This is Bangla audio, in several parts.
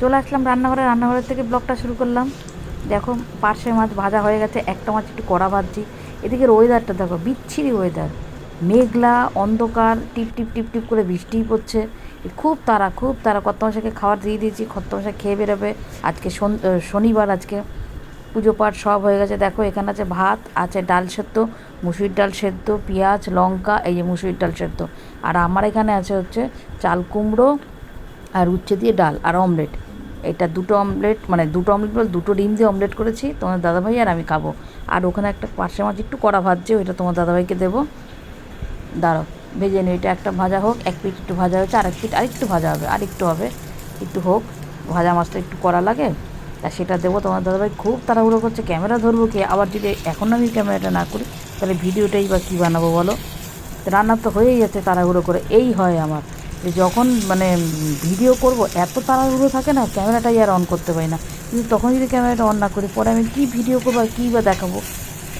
চলে আসলাম রান্নাঘরে, রান্নাঘরের থেকে ব্লগটা শুরু করলাম। দেখো, পার্শে মাছ ভাজা হয়ে গেছে, একটা মাছ একটু কড়া ভাজছি। এদিকে ওয়েদারটা দেখো, বিচ্ছিরি ওয়েদার মেঘলা, অন্ধকার, টিপ টিপ টিপ টিপ করে বৃষ্টিই পড়ছে। খুব তারা খুব তারা কর্তমাশাকে খাবার দিয়ে দিয়েছি কর্তমাশা খেয়ে বেরোবে। আজকে শন- শনিবার আজকে। পুজো পাঠ সব হয়ে গেছে। দেখো, এখানে আছে ভাত, আছে ডাল সেদ্ধ, মুসুরির ডাল সেদ্ধ, পেঁয়াজ, লঙ্কা, এই যে মুসুরির ডাল সেদ্ধ। আর আমার এখানে আছে হচ্ছে চাল কুমড়ো আর উচ্ছে দিয়ে ডাল আর অমলেট। এটা দুটো অমলেট মানে দুটো অমলেট বল দুটো ডিম দিয়ে অমলেট করেছি তোমার দাদাভাই আর আমি খাব। আর ওখানে একটা পার্শে মাছ, একটু কড়া ভাজছে ওইটা তোমার দাদাভাইকে দেবো। দাঁড়াও, ভেজে নিই, এটা একটা ভাজা হোক, এক পিঠ একটু ভাজা হয়েছে, আর এক পিঠ আরেকটু ভাজা হবে, আর একটু হবে, একটু হোক। ভাজা মাছটা একটু করা লাগে, তা সেটা দেবো। তোমার দাদাভাই খুব তাড়াহুড়ো করছে, ক্যামেরা ধরবো কি? আবার যদি এখন আমি ক্যামেরাটা না করি, তাহলে ভিডিওটাই বা কী বানাবো বলো? রান্না তো হয়েই যাচ্ছে তাড়াহুড়ো করে, এই হয় আমার। যে যখন মানে ভিডিও করব, এত তাড়াহুড়ো থাকে না ক্যামেরাটাই আর অন করতে পারি না। কিন্তু তখন যদি ক্যামেরাটা অন না করি, পরে আমি কী ভিডিও করব আর কী বা দেখাবো?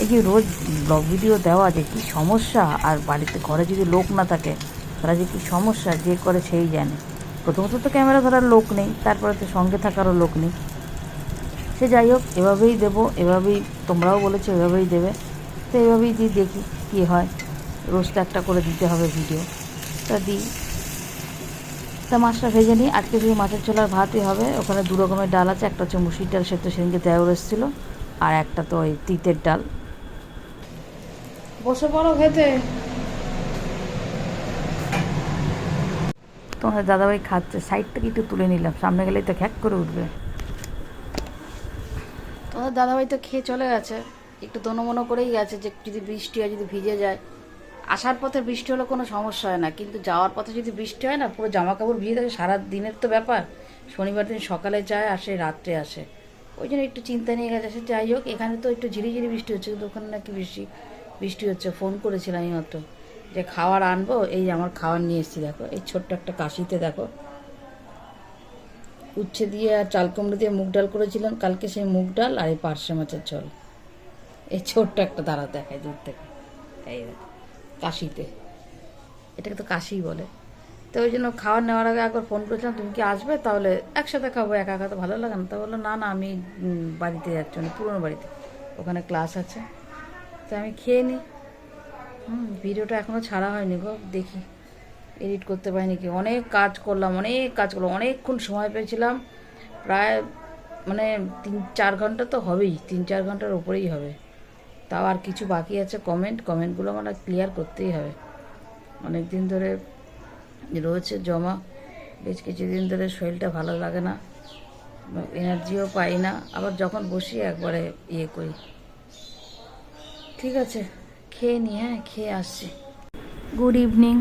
এই যে রোজ ব্লগ ভিডিও দেওয়া যে কী সমস্যা, আর বাড়িতে ঘরে যদি লোক না থাকে, তারা যে কী সমস্যা, যে করে সেই জানে। প্রথমত তো ক্যামেরা ধরার লোক নেই, তারপরে তো সঙ্গে থাকারও লোক নেই। সে যাই হোক, এভাবেই দেবো, এভাবেই তোমরাও বলেছ, এভাবেই দেবে। তো এভাবেই দিই দেখি কী হয়। রোজটা একটা করে দিতে হবে ভিডিও। তা দিই। তা মাছটা ভেজে নিই। আজকে শুধু মাছের ছোলার ভাতই হবে ওখানে দু রকমের ডাল আছে একটা হচ্ছে মুসির ডাল সেদ্ধ সেদিনকে দেওয়া এসেছিল আর একটা তো ওই তিতের ডাল। বসে পড়ো খেতে। তোমাদের দাদাভাই খাচ্ছে সাইড থেকে একটু তুলে নিলাম সামনে গেলেই তো খ্যাক করে উঠবে। তোমাদের দাদাভাই তো খেয়ে চলে গেছে একটু দনমনো করেই গেছে যে যদি বৃষ্টি হয় যদি ভিজে যায়। আসার পথে বৃষ্টি হলে কোনো সমস্যা হয় না, কিন্তু যাওয়ার পথে যদি বৃষ্টি হয় না, পুরো জামা কাপড় ভিজে থাকে সারা দিনের তো ব্যাপার। শনিবার দিন সকালে যায় আসে, রাত্রে আসে। ওই জন্য একটু চিন্তা নিয়ে গেছে সে যাই হোক, এখানে তো একটু ঝিরিঝিরি বৃষ্টি হচ্ছে, কিন্তু ওখানে নাকি বৃষ্টি বৃষ্টি হচ্ছে। ফোন করেছিলাম এই মাত্র যে খাবার আনব। এই আমার খাওয়ার নিয়ে এসেছি, দেখো, এই ছোট্ট একটা কাশিতে, দেখো। উচ্ছে দিয়ে আর চাল কুমড়ো দিয়ে মুগ ডাল করেছিলাম, কালকে সেই মুগ ডাল আর এই পার্শে মাছের ঝোল। এই ছোট্ট একটা দাঁড়া দেখায় দূর থেকে। এই দেখো। কাশিতে। এটাকে তো কাশিই বলে। তো ওই জন্য খাওয়ার নেওয়ার আগে একবার ফোন করেছিলাম, তুমি কি আসবে? তাহলে একসাথে খাব, একা একা তো ভালো লাগে না। তা বলল, না না, আমি বাড়িতে যাচ্ছি মানে পুরোনো বাড়িতে। ওখানে ক্লাস আছে। তো আমি খেয়ে নিই হুম ভিডিওটা এখনও ছাড়া হয়নি গো, দেখি। এডিট করতে পারিনি কি। অনেক কাজ করলাম, অনেক কাজ করলাম, অনেকক্ষণ সময় পেয়েছিলাম। প্রায় মানে তিন, চার ঘণ্টা তো হবেই, তিন, চার ঘণ্টার উপরেই হবে। তাও আর কিছু বাকি আছে কমেন্ট কমেন্টগুলো আমার ক্লিয়ার করতেই হবে। অনেক দিন ধরে রয়েছে জমা, বেশ কিছুদিন ধরে শরীরটা ভালো লাগে না এনার্জিও পাই না, আবার যখন বসি একবারে ইয়ে করি। ঠিক আছে, খেয়ে নি হ্যাঁ খেয়ে আসছি। গুড ইভিনিং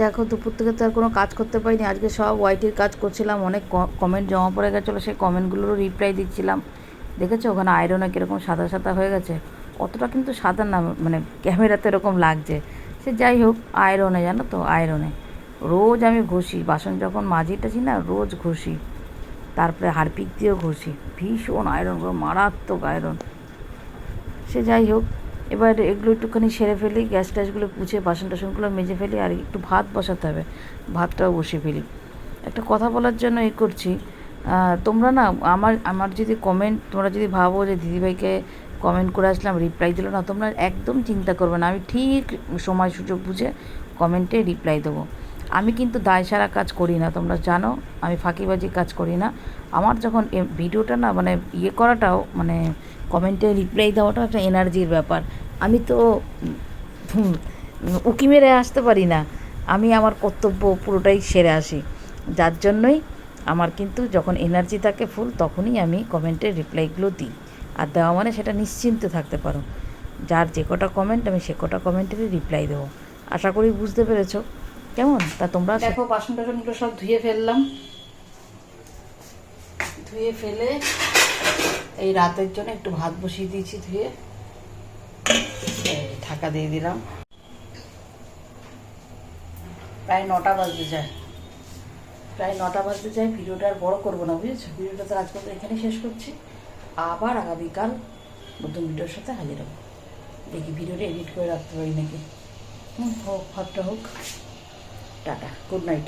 দেখো, দুপুর থেকে তো আর কোনো কাজ করতে পারিনি, আজকে সব ওয়াইটির কাজ করছিলাম, অনেক কমেন্ট জমা পড়ে গেছিল, সেই কমেন্টগুলোরও রিপ্লাই দিচ্ছিলাম। দেখেছ? ওখানে আয়রনে কীরকম সাদা সাদা হয়ে গেছে। অতটা কিন্তু সাদা না মানে ক্যামেরাতে এরকম লাগছে। সে যাই হোক আয়রনে জানো তো আয়রনে রোজ আমি ঘষি, বাসন যখন মাঝিটাছি না, রোজ ঘষি। তারপরে হারপিক দিয়েও ঘষি। ভীষণ আয়রন মারাত্মক আয়রন সে যাই হোক, এবার এগুলো একটুখানি সেরে ফেলি, গ্যাস ট্যাসগুলো পুছে বাসন টাসনগুলো মেজে ফেলি, আর একটু ভাত বসাতে হবে। ভাতটাও বসে ফেলি। একটা কথা বলার জন্য এই করছি তোমরা না, আমার আমার যদি কমেন্ট তোমরা যদি ভাবো যে দিদিভাইকে কমেন্ট করে আসলাম রিপ্লাই দিল না, তোমরা একদম চিন্তা করবে না। আমি ঠিক সময় সুযোগ বুঝে কমেন্টে রিপ্লাই দেবো। আমি কিন্তু দায় সারা কাজ করি না, তোমরা জানো, আমি ফাঁকিবাজি কাজ করি না। আমার যখন ভিডিওটা না মানে ইয়ে করাটাও মানে কমেন্টে রিপ্লাই দেওয়াটা একটা এনার্জির ব্যাপার। আমি তো উকি মেরে আসতে পারি না। আমি আমার কর্তব্য পুরোটাই সেরে আসি। যার জন্যই আমার কিন্তু যখন এনার্জি থাকে ফুল তখনই আমি কমেন্টের রিপ্লাইগুলো দিই। আর দেওয়া মানে সেটা নিশ্চিন্তে থাকতে পারো। যার যে কটা কমেন্ট আমি সে কটা কমেন্টেরই রিপ্লাই দেবো। আশা করি বুঝতে পেরেছ। কেমন? তা তোমরা দেখো বাসন টাসনগুলো সব ধুয়ে ফেললাম। ধুয়ে ফেলে এই রাতের জন্য একটু ভাত বসিয়ে দিয়েছি ধুয়ে। ঢাকা দিয়ে দিলাম। প্রায় নটা বাজতে যায়। প্রায় নটা বাজতে চাই ভিডিওটা আর বড় করব না, বুঝেছ? ভিডিওটা তো আজ পর্যন্ত এখানেই শেষ করছি। আবার আগামীকাল নতুন ভিডিওর সাথে হাজির হব। দেখি ভিডিওটা এডিট করে রাখতে পারি নাকি? হুম, হোক ভাবটা হোক। Tata good night